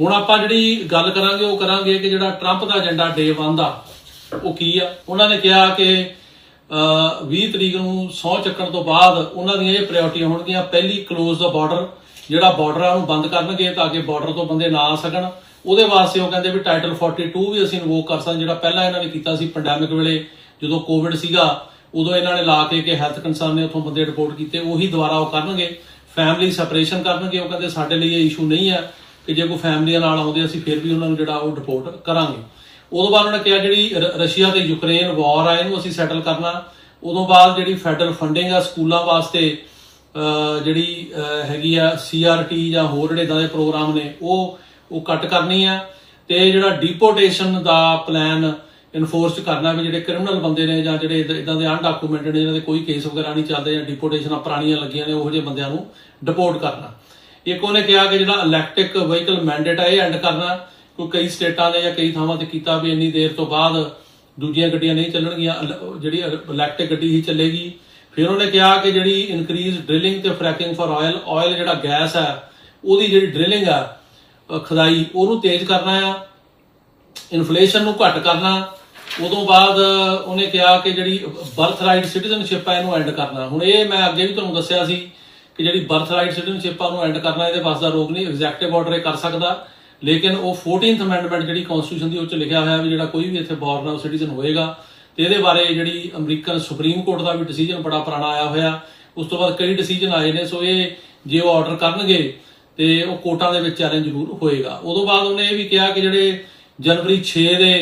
ਹੁਣ ਆਪਾਂ ਜਿਹੜੀ ਗੱਲ ਕਰਾਂਗੇ, ਉਹ ਕਰਾਂਗੇ ਕਿ ਜਿਹੜਾ ਟਰੰਪ ਦਾ ਏਜੰਡਾ ਡੇ 1 ਦਾ, ਉਹ ਕੀ ਆ? ਉਹਨਾਂ ਨੇ ਕਿਹਾ ਕਿ ਅਹ 20 ਤਰੀਕ ਨੂੰ ਸਹੁੰ ਚੱਕਣ ਤੋਂ ਬਾਅਦ ਉਹਨਾਂ ਦੀਆਂ ਇਹ ਪ੍ਰਾਇੋਰਟੀਆਂ ਹੋਣਗੀਆਂ। ਪਹਿਲੀ ਕਲੋਜ਼ ਦਾ ਬਾਰਡਰ ਜਿਹੜਾ ਬਾਰਡਰ ਆ, ਉਹਨੂੰ ਬੰਦ ਕਰਨਗੇ ਤਾਂ ਕਿ ਬਾਰਡਰ ਤੋਂ ਬੰਦੇ ਨਾ ਆ ਸਕਣ। ਉਹਦੇ ਵਾਸਤੇ ਉਹ ਕਹਿੰਦੇ ਵੀ ਟਾਈਟਲ 42 ਵੀ ਅਸੀਂ ਇਨਵੋਕ ਕਰ ਸਕਦੇ ਜਿਹੜਾ ਪਹਿਲਾਂ ਇਹਨਾਂ ਨੇ ਕੀਤਾ ਸੀ ਪੈਂਡੈਮਿਕ ਵੇਲੇ, ਜਦੋਂ ਕੋਵਿਡ ਸੀਗਾ, ਉਦੋਂ ਇਹਨਾਂ ਨੇ ਲਾ ਕੇ ਕਿ ਹੈਲਥ ਕੰਸਰਨ ਨੇ ਉੱਥੋਂ ਬੰਦੇ ਰਿਪੋਰਟ ਕੀਤੇ, ਉਹੀ ਦੁਬਾਰਾ ਉਹ ਕਰਨਗੇ ਫੈਮਿਲੀ ਸੈਪਰੇਸ਼ਨ ਕਰਨਗੇ, ਉਹ ਕਹਿੰਦੇ ਸਾਡੇ ਲਈ ਇਹ ਇਸ਼ੂ ਨਹੀਂ ਹੈ ਕਿ ਜੇ ਕੋਈ ਫੈਮਲੀਆਂ ਨਾਲ ਆਉਂਦੇ ਅਸੀਂ ਫਿਰ ਵੀ ਉਹਨਾਂ ਨੂੰ ਜਿਹੜਾ ਉਹ ਰਿਪੋਰਟ ਕਰਾਂਗੇ। ਉਦੋਂ ਬਾਅਦ ਉਹਨਾਂ ਨੇ ਕਿਹਾ ਜਿਹੜੀ ਰ- ਰਸ਼ੀਆ ਤੇ ਯੂਕਰੇਨ ਵਾਰ ਆ, ਇਹਨੂੰ ਅਸੀਂ ਸੈਟਲ ਕਰਨਾ। ਉਦੋਂ ਬਾਅਦ ਜਿਹੜੀ ਫੈਡਰਲ ਫੰਡਿੰਗ ਆ ਸਕੂਲਾਂ ਵਾਸਤੇ ਜਿਹੜੀ ਹੈਗੀ ਆ ਸੀਆਰਟੀ ਜਾਂ ਹੋਰ ਜਿਹੜੇ ਇਦਾਂ ਦੇ ਪ੍ਰੋਗਰਾਮ ਨੇ, ਉਹ ਉਹ ਕੱਟ ਕਰਨੀ ਆ ਤੇ ਜਿਹੜਾ ਡਿਪੋਰਟੇਸ਼ਨ ਦਾ ਪਲਾਨ ਇਨਫੋਰਸ ਕਰਨਾ ਵੀ ਜਿਹੜੇ ਕ੍ਰਿਮੀਨਲ ਬੰਦੇ ਨੇ ਜਾਂ ਜਿਹੜੇ ਇਦਾਂ ਦੇ ਅਨਡਾਕੂਮੈਂਟਡ ਨੇ ਜਿਹਨਾਂ ਦੇ ਕੋਈ ਕੇਸ ਵਗੈਰਾ ਨਹੀਂ ਚੱਲਦੇ ਜਾਂ ਡਿਪੋਰਟੇਸ਼ਨਾਂ ਪੁਰਾਣੀਆਂ ਲੱਗੀਆਂ ਨੇ, ਉਹੋ ਜਿਹੇ ਬੰਦਿਆਂ ਨੂੰ ਡਿਪੋਰਟ ਕਰਨਾ। ਇੱਕ ਉਹਨੇ ਕਿਹਾ ਕਿ ਜਿਹੜਾ ਇਲੈਕਟ੍ਰਿਕ ਵਹੀਕਲ ਮੈਂਡੇਟ ਹੈ ਇਹ ਐਂਡ ਕਰਨਾ। ਕਿਉਂਕਿ ਕਈ ਸਟੇਟਾਂ ਦੇ ਜਾਂ ਕਈ ਥਾਵਾਂ ਤੇ ਕੀਤਾ ਵੀ ਇੰਨੀ ਦੇਰ ਤੋਂ ਬਾਅਦ ਦੂਜੀਆਂ ਗੱਡੀਆਂ ਨਹੀਂ ਚੱਲਣਗੀਆਂ ਜਿਹੜੀ ਇਲੈਕਟ੍ਰਿਕ ਗੱਡੀ ਹੀ ਚੱਲੇਗੀ। ਫਿਰ ਉਹਨੇ ਕਿਹਾ ਕਿ ਜਿਹੜੀ ਇਨਕਰੀਜ਼ ਡ੍ਰਿਲਿੰਗ ਤੇ ਫ੍ਰੈਕਿੰਗ ਫॉर ਆਇਲ ਆਇਲ ਜਿਹੜਾ ਗੈਸ ਹੈ ਉਹਦੀ ਜਿਹੜੀ ਡ੍ਰਿਲਿੰਗ ਆ ਖਦਾਈ, ਉਹਨੂੰ ਤੇਜ਼ ਕਰਨਾ ਆ, ਇਨਫਲੇਸ਼ਨ ਨੂੰ ਘੱਟ ਕਰਨਾ, ਉਦੋਂ ਬਾਅਦ ਉਹਨੇ ਕਿਹਾ ਕਿ ਜਿਹੜੀ ਬਰਥ ਰਾਈਟ ਸਿਟੀਜ਼ਨਸ਼ਿਪ ਆ, ਇਹਨੂੰ ਐਂਡ ਕਰਨਾ। ਹੁਣ ਇਹ ਮੈਂ ਅੱਗੇ ਵੀ ਤੁਹਾਨੂੰ ਦੱਸਿਆ ਸੀ ਕਿ ਜਿਹੜੀ ਬਰਥ ਰਾਈਟ ਸਿਟੀਜ਼ਨਸ਼ਿਪ ਆ, ਉਹਨੂੰ ਐਂਡ ਕਰਨਾ, ਇਹਦੇ ਵਾਸ ਦਾ ਰੋਕ ਨਹੀਂ ਐਗਜ਼ੈਕਟਿਵ ਆਰਡਰ ਇਹ ਕਰ ਸਕਦਾ। ਲੇਕਿਨ ਉਹ 14th ਅਮੈਂਡਮੈਂਟ ਜਿਹੜੀ ਕਨਸਟੀਟਿਊਸ਼ਨ ਦੀ ਉਹ ਚ ਲਿਖਿਆ ਹੋਇਆ ਵੀ ਜਿਹੜਾ ਕੋਈ ਵੀ ਇੱਥੇ ਬੋਰਨ ਆਫ ਸਿਟੀਜ਼ਨ ਹੋਏਗਾ। ਤੇ ਇਹਦੇ ਬਾਰੇ ਜਿਹੜੀ ਅਮਰੀਕਨ ਸੁਪਰੀਮ ਕੋਰਟ ਦਾ ਵੀ ਡਿਸੀਜਨ ਬੜਾ ਪੁਰਾਣਾ ਆਇਆ ਹੋਇਆ। ਉਸ ਤੋਂ ਬਾਅਦ ਕਈ ਡਿਸੀਜਨ ਆਏ ਨੇ, ਸੋ ਇਹ ਜੇ ਉਹ ਆਰਡਰ ਕਰਨਗੇ ਤੇ ਉਹ ਕੋਰਟਾਂ ਦੇ ਵਿੱਚ ਚੈਲੰਜ ਜ਼ਰੂਰ ਹੋਏਗਾ। ਉਦੋਂ ਬਾਅਦ ਉਹਨੇ ਇਹ ਵੀ ਕਿਹਾ ਕਿ ਜਿਹੜੇ ਜਨਵਰੀ 6 ਦੇ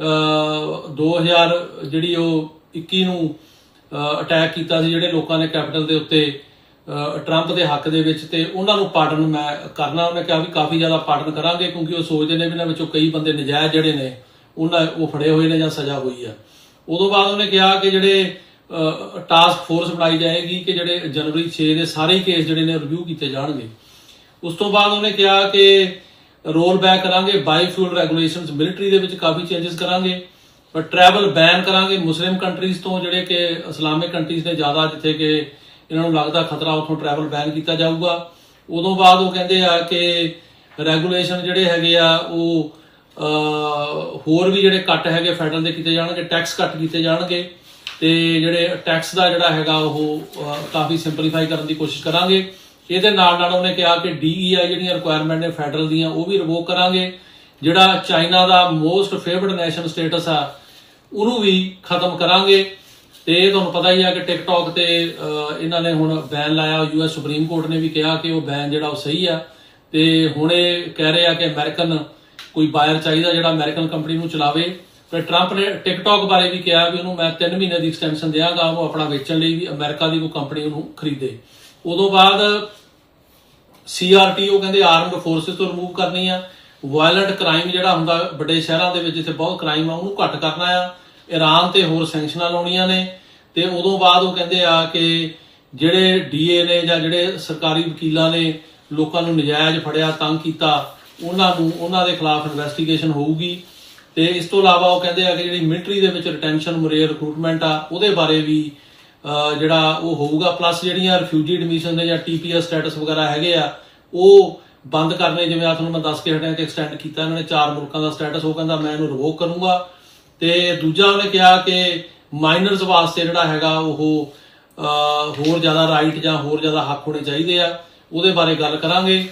ਅਹ, 2000 ਜਿਹੜੀ ਉਹ 21 ਨੂੰ ਅਟੈਕ ਕੀਤਾ ਸੀ ਜਿਹੜੇ ਲੋਕਾਂ ਨੇ ਕੈਪੀਟਲ ਦੇ ਉੱਤੇ ਟਰੰਪ ਦੇ ਹੱਕ ਦੇ ਵਿੱਚ ਤੇ ਉਹਨਾਂ ਨੂੰ ਪਾਰਡਨ ਮੈਂ ਕਰਨਾ ਉਹਨੇ ਕਿਹਾ ਵੀ ਕਾਫੀ ਜ਼ਿਆਦਾ ਪਾਰਡਨ ਕਰਾਂਗੇ ਕਿਉਂਕਿ ਉਹ ਸੋਚਦੇ ਨੇ ਵੀ ਇਹਨਾਂ ਵਿੱਚੋਂ ਕਈ ਬੰਦੇ ਨਜਾਇਜ਼ ਜਿਹੜੇ ਨੇ ਉਹਨਾਂ ਉਹ ਫੜੇ ਹੋਏ ਨੇ ਜਾਂ ਸਜ਼ਾ ਹੋਈ ਆ। ਉਦੋਂ ਬਾਅਦ ਉਹਨੇ ਕਿਹਾ ਕਿ ਜਿਹੜੇ ਟਾਸਕ ਫੋਰਸ ਬਣਾਈ ਜਾਏਗੀ ਕਿ ਜਿਹੜੇ ਜਨਵਰੀ 6 ਦੇ ਸਾਰੇ ਹੀ ਕੇਸ ਜਿਹੜੇ ਨੇ ਰਿਵਿਊ ਕੀਤੇ ਜਾਣਗੇ। ਉਸ ਤੋਂ ਬਾਅਦ ਉਹਨੇ ਕਿਹਾ ਕਿ ਰੋਲ ਬੈਕ ਕਰਾਂਗੇ ਬਾਈ ਫਿਊਲ ਰੈਗੂਲੇਸ਼ਨਸ ਮਿਲਟਰੀ ਦੇ ਵਿੱਚ ਕਾਫੀ ਚੇਂਜਸ ਕਰਾਂਗੇ ਪਰ ਟਰੈਵਲ ਬੈਨ ਕਰਾਂਗੇ ਮੁਸਲਿਮ ਕੰਟਰੀਜ਼ ਤੋਂ, ਜਿਹੜੇ ਕਿ ਇਸਲਾਮਿਕ ਕੰਟਰੀਜ਼ ਨੇ ਜ਼ਿਆਦਾ ਜਿੱਥੇ ਕਿ ਇਹਨਾਂ ਨੂੰ ਲੱਗਦਾ ਖਤਰਾ ਉੱਥੋਂ ਟਰੈਵਲ ਬੈਨ ਕੀਤਾ ਜਾਊਗਾ। ਉਦੋਂ ਬਾਅਦ ਉਹ ਕਹਿੰਦੇ ਆ ਕਿ ਰੈਗੂਲੇਸ਼ਨ ਜਿਹੜੇ ਹੈਗੇ ਆ, ਉਹ ਹੋਰ ਵੀ ਜਿਹੜੇ ਕੱਟ ਹੈਗੇ ਫੈਡਰਲ ਦੇ ਕੀਤੇ ਜਾਣਗੇ ਟੈਕਸ ਕੱਟ ਕੀਤੇ ਜਾਣਗੇ, ਤੇ ਜਿਹੜੇ ਟੈਕਸ ਦਾ ਜਿਹੜਾ ਹੈਗਾ ਉਹ ਕਾਫੀ ਸਿੰਪਲੀਫਾਈ ਕਰਨ ਦੀ ਕੋਸ਼ਿਸ਼ ਕਰਾਂਗੇ। ਇਹਦੇ ਨਾਲ ਨਾਲ ਉਹਨੇ ਕਿਹਾ ਕਿ DEI ਜਿਹੜੀਆਂ ਰਿਕੁਆਇਰਮੈਂਟ ਨੇ ਫੈਡਰਲ ਦੀਆਂ, ਉਹ ਵੀ ਰਿਵੋਕ ਕਰਾਂਗੇ। ਜਿਹੜਾ ਚਾਈਨਾ ਦਾ ਮੋਸਟ ਫੇਵਰਡ ਨੇਸ਼ਨ ਸਟੇਟਸ ਆ, ਉਹਨੂੰ ਵੀ ਖਤਮ ਕਰਾਂਗੇ। ਤੇ ਇਹ ਤੁਹਾਨੂੰ ਪਤਾ ਹੀ ਆ ਕਿ ਟਿਕਟੌਕ ਤੇ ਇਹਨਾਂ ਨੇ ਹੁਣ ਬੈਨ ਲਾਇਆ ਯੂਐਸ ਸੁਪਰੀਮ ਕੋਰਟ ਨੇ ਵੀ ਕਿਹਾ ਕਿ ਉਹ ਬੈਨ ਜਿਹੜਾ ਉਹ ਸਹੀ ਆ। ਤੇ ਹੁਣ ਇਹ ਕਹਿ ਰਹੇ ਆ ਕਿ ਅਮਰੀਕਨ ਕੋਈ ਬਾਇਰ ਚਾਹੀਦਾ ਜਿਹੜਾ ਅਮਰੀਕਨ ਕੰਪਨੀ ਨੂੰ ਚਲਾਵੇ। ਪਰ ਟਰੰਪ ਨੇ ਟਿਕਟੌਕ ਬਾਰੇ ਵੀ ਕਿਹਾ ਵੀ ਉਹਨੂੰ ਮੈਂ 3 ਮਹੀਨੇ ਦੀ ਐਕਸਟੈਂਸ਼ਨ ਦਿਆਂਗਾ, ਉਹ ਆਪਣਾ ਵੇਚਣ ਲਈ ਵੀ ਅਮਰੀਕਾ ਦੀ ਕੋਈ ਕੰਪਨੀ ਉਹਨੂੰ ਖਰੀਦੇ। ਉਦੋਂ ਬਾਅਦ ਸੀਆਰਟੀ ਉਹ ਕਹਿੰਦੇ ਆਰਮਡ ਫੋਰਸਸ ਤੋਂ ਰਿਮੂਵ ਕਰਨੀ ਆ। ਵਾਇਲੈਂਟ ਕ੍ਰਾਈਮ ਜਿਹੜਾ ਹੁੰਦਾ, ਵੱਡੇ ਸ਼ਹਿਰਾਂ ਦੇ ਵਿੱਚ ਜਿੱਥੇ ਬਹੁਤ ਕ੍ਰਾਈਮ ਆ, ਉਹਨੂੰ ਘੱਟ ਕਰਨਾ ਆ। ਈਰਾਨ ਤੇ ਹੋਰ ਸੈਂਕਸ਼ਨਾਂ ਲਾਉਣੀਆਂ ਨੇ। ਤੇ ਉਦੋਂ ਬਾਅਦ ਉਹ ਕਹਿੰਦੇ ਆ ਕਿ ਜਿਹੜੇ ਡੀਏ ਨੇ ਜਾਂ ਜਿਹੜੇ ਸਰਕਾਰੀ ਵਕੀਲਾਂ ਨੇ ਲੋਕਾਂ ਨੂੰ ਨਜਾਇਜ਼ ਫੜਿਆ, ਤੰਗ ਕੀਤਾ, ਉਹਨਾਂ ਨੂੰ, ਉਹਨਾਂ ਦੇ ਖਿਲਾਫ ਇਨਵੈਸਟੀਗੇਸ਼ਨ ਹੋਊਗੀ। ਤੇ ਇਸ ਤੋਂ ਇਲਾਵਾ ਉਹ ਕਹਿੰਦੇ ਆ ਕਿ ਜਿਹੜੀ ਮਿਲਟਰੀ ਦੇ ਵਿੱਚ ਰਿਟੈਂਸ਼ਨ ਮੁਰੇ ਰਿਕਰੂਟਮੈਂਟ ਆ, ਉਹਦੇ ਬਾਰੇ ਵੀ ਜਿਹੜਾ ਉਹ ਹੋਊਗਾ ਪਲੱਸ ਜਿਹੜੀਆਂ ਰਿਫਿਊਜੀ ਐਡਮਿਸ਼ਨ ਦੇ ਜਾਂ ਟੀਪੀਐਸ ਸਟੇਟਸ ਵਗੈਰਾ ਹੈਗੇ ਆ, ਉਹ ਬੰਦ ਕਰਨੇ, ਜਿਵੇਂ ਆ ਤੁਹਾਨੂੰ ਮੈਂ ਦੱਸ ਕੇ ਹਟਿਆ ਕਿ ਐਕਸਟੈਂਡ ਕੀਤਾ ਇਹਨਾਂ ਨੇ, ਚਾਰ ਮੁਲਕਾਂ ਦਾ ਸਟੇਟਸ ਉਹ ਕਹਿੰਦਾ ਮੈਂ ਇਹਨੂੰ ਰਿਵੋਕ ਕਰੂੰਗਾ। ਤੇ ਦੂਜਾ ਉਹਨੇ ਕਿਹਾ ਕਿ ਮਾਈਨਰਸ ਵਾਸਤੇ ਜਿਹੜਾ ਹੈਗਾ, ਉਹ ਹੋਰ ਜ਼ਿਆਦਾ ਰਾਈਟ ਜਾਂ ਹੋਰ ਜ਼ਿਆਦਾ ਹੱਕ ਹੋਣੇ ਚਾਹੀਦੇ ਆ, ਉਹਦੇ ਬਾਰੇ ਗੱਲ ਕਰਾਂਗੇ।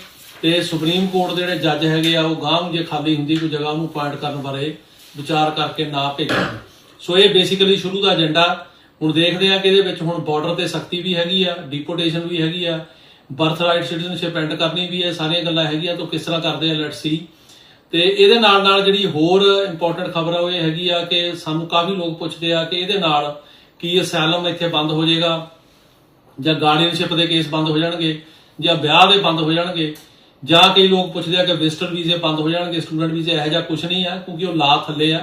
ਤੇ ਸੁਪਰੀਮ ਕੋਰਟ ਦੇ ਜਿਹੜੇ ਜੱਜ ਹੈਗੇ ਆ, ਉਹ ਗਾਂਹ ਜੇ ਖਾਲੀ ਹੁੰਦੀ, ਕੋਈ ਜਗ੍ਹਾ ਉਹਨੂੰ ਪੁਆਇੰਟ ਕਰਨ ਬਾਰੇ ਵਿਚਾਰ ਕਰਕੇ ਨਾ ਭੇਜਣ। ਸੋ ਇਹ ਬੇਸਿਕਲੀ ਸ਼ੁਰੂ ਦਾ ਏਜੰਡਾ ਹੁਣ ਦੇਖਦੇ ਆ ਕਿ ਇਹਦੇ ਵਿੱਚ ਹੁਣ ਬਾਰਡਰ ਤੇ ਸਖਤੀ ਵੀ ਹੈਗੀ ਆ ਡਿਪੋਰਟੇਸ਼ਨ ਵੀ ਹੈਗੀ ਆ ਬਰਥ ਰਾਈਟ ਸਿਟੀਜ਼ਨਸ਼ਿਪ ਐਂਡ ਕਰਨੀ ਵੀ ਹੈ, ਸਾਰੀਆਂ ਗੱਲਾਂ ਹੈਗੀਆਂ ਤਾਂ ਕਿਸ ਤਰ੍ਹਾਂ ਕਰਦੇ ਆ ਲੈਟਸ ਸੀ ਤੇ ਇਹਦੇ ਨਾਲ ਨਾਲ ਜਿਹੜੀ ਹੋਰ ਇੰਪੋਰਟੈਂਟ ਖਬਰ ਆ, ਉਹ ਇਹ ਹੈਗੀ ਆ ਕਿ ਸਾਨੂੰ ਕਾਫੀ ਲੋਕ ਪੁੱਛਦੇ ਆ ਕਿ ਇਹਦੇ ਨਾਲ ਕੀ ਅਸੈਲਮ ਇੱਥੇ ਬੰਦ ਹੋ ਜਾਏਗਾ, ਜਾਂ ਗਾਰਡੀਅਨਸ਼ਿਪ ਦੇ ਕੇਸ ਬੰਦ ਹੋ ਜਾਣਗੇ, ਜਾਂ ਵਿਆਹ ਦੇ ਬੰਦ ਹੋ ਜਾਣਗੇ। ਜਾਂ ਕਈ ਲੋਕ ਪੁੱਛਦੇ ਆ ਕਿ ਵਿਜ਼ਟਰ ਵੀਜ਼ੇ ਬੰਦ ਹੋ ਜਾਣਗੇ ਸਟੂਡੈਂਟ ਵੀਜ਼ੇ ਇਹੋ ਜਿਹਾ ਕੁਝ ਨਹੀਂ ਆ, ਕਿਉਂਕਿ ਉਹ ਲਾ ਥੱਲੇ ਆ।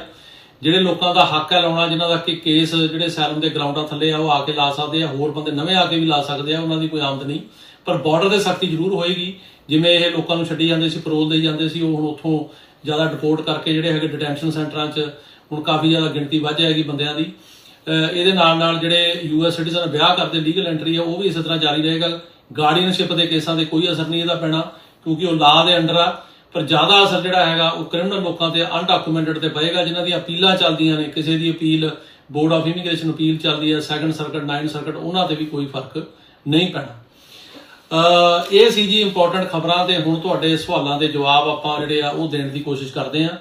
ਜਿਹੜੇ ਲੋਕਾਂ ਦਾ ਹੱਕ ਹੈ ਲਾਉਣਾ, ਜਿਨ੍ਹਾਂ ਦਾ ਕਿ ਕੇਸ ਜਿਹੜੇ ਸੈਲਮ ਦੇ ਗਰਾਊਂਡਾਂ ਥੱਲੇ ਆ, ਉਹ ਆ ਕੇ ਲਾ ਸਕਦੇ ਆ, ਹੋਰ ਬੰਦੇ ਨਵੇਂ ਆ ਕੇ ਵੀ ਲਾ ਸਕਦੇ ਆ, ਉਹਨਾਂ ਦੀ ਕੋਈ ਆਮਦ ਨਹੀਂ। ਪਰ ਬਾਰਡਰ ਤੇ ਸਖਤੀ ਜ਼ਰੂਰ ਹੋਏਗੀ। ਜਿਵੇਂ ਇਹ ਲੋਕਾਂ ਨੂੰ ਛੱਡੀ ਜਾਂਦੇ ਸੀ ਪਰੋਲ ਦੇ ਜਾਂਦੇ ਸੀ, ਉਹ ਹੁਣ ਉੱਥੋਂ ਜ਼ਿਆਦਾ ਡਿਪੋਰਟ ਕਰਕੇ ਜਿਹੜੇ ਹੈਗੇ ਡਿਟੈਂਸ਼ਨ ਸੈਂਟਰਾਂ 'ਚ, ਹੁਣ ਕਾਫੀ ਜ਼ਿਆਦਾ ਗਿਣਤੀ ਵੱਧ ਜਾਏਗੀ ਬੰਦਿਆਂ ਦੀ। ਅਹ ਇਹਦੇ ਨਾਲ ਨਾਲ ਜਿਹੜੇ ਯੂਐਸ ਸਿਟੀਜ਼ਨ ਵਿਆਹ ਕਰਦੇ ਲੀਗਲ ਐਂਟਰੀ ਆ, ਉਹ ਵੀ ਇਸੇ ਤਰ੍ਹਾਂ ਜਾਰੀ ਰਹੇਗਾ। ਗਾਰਡੀਅਨਸ਼ਿਪ ਦੇ ਕੇਸਾਂ ਤੇ ਕੋਈ ਅਸਰ ਨਹੀਂ ਇਹਦਾ ਪੈਣਾ, ਕਿਉਂਕਿ ਉਹ ਲਾ ਦੇ ਅੰਡਰ ਆ। ਪਰ ਜ਼ਿਆਦਾ ਅਸਰ ਜਿਹੜਾ ਹੈਗਾ ਉਹ ਕ੍ਰਿਮੀਨਲ ਲੋਕਾਂ ਤੇ ਅਨਡਾਕੂਮੈਂਟਡ ਤੇ ਪਏਗਾ, ਜਿਨ੍ਹਾਂ ਦੀਆਂ ਅਪੀਲਾਂ ਚੱਲਦੀਆਂ ਨੇ, ਕਿਸੇ ਦੀ appeal board of immigration appeal ਚੱਲਦੀ ਹੈ ਸੈਕੰਡ ਸਰਕਟ ਨਾਈਨ ਸਰਕਟ ਉਹਨਾਂ ਤੇ ਵੀ ਕੋਈ ਫ਼ਰਕ ਨਹੀਂ ਪੈਣਾ। ਇਹ ਸੀ ਜੀ ਇੰਪੋਰਟੈਂਟ ਖਬਰਾਂ ਤੇ ਹੁਣ ਤੁਹਾਡੇ ਸਵਾਲਾਂ ਦੇ ਜਵਾਬ ਆਪਾਂ ਜਿਹੜੇ ਆ ਉਹ ਦੇਣ ਦੀ ਕੋਸ਼ਿਸ਼ ਕਰਦੇ ਆ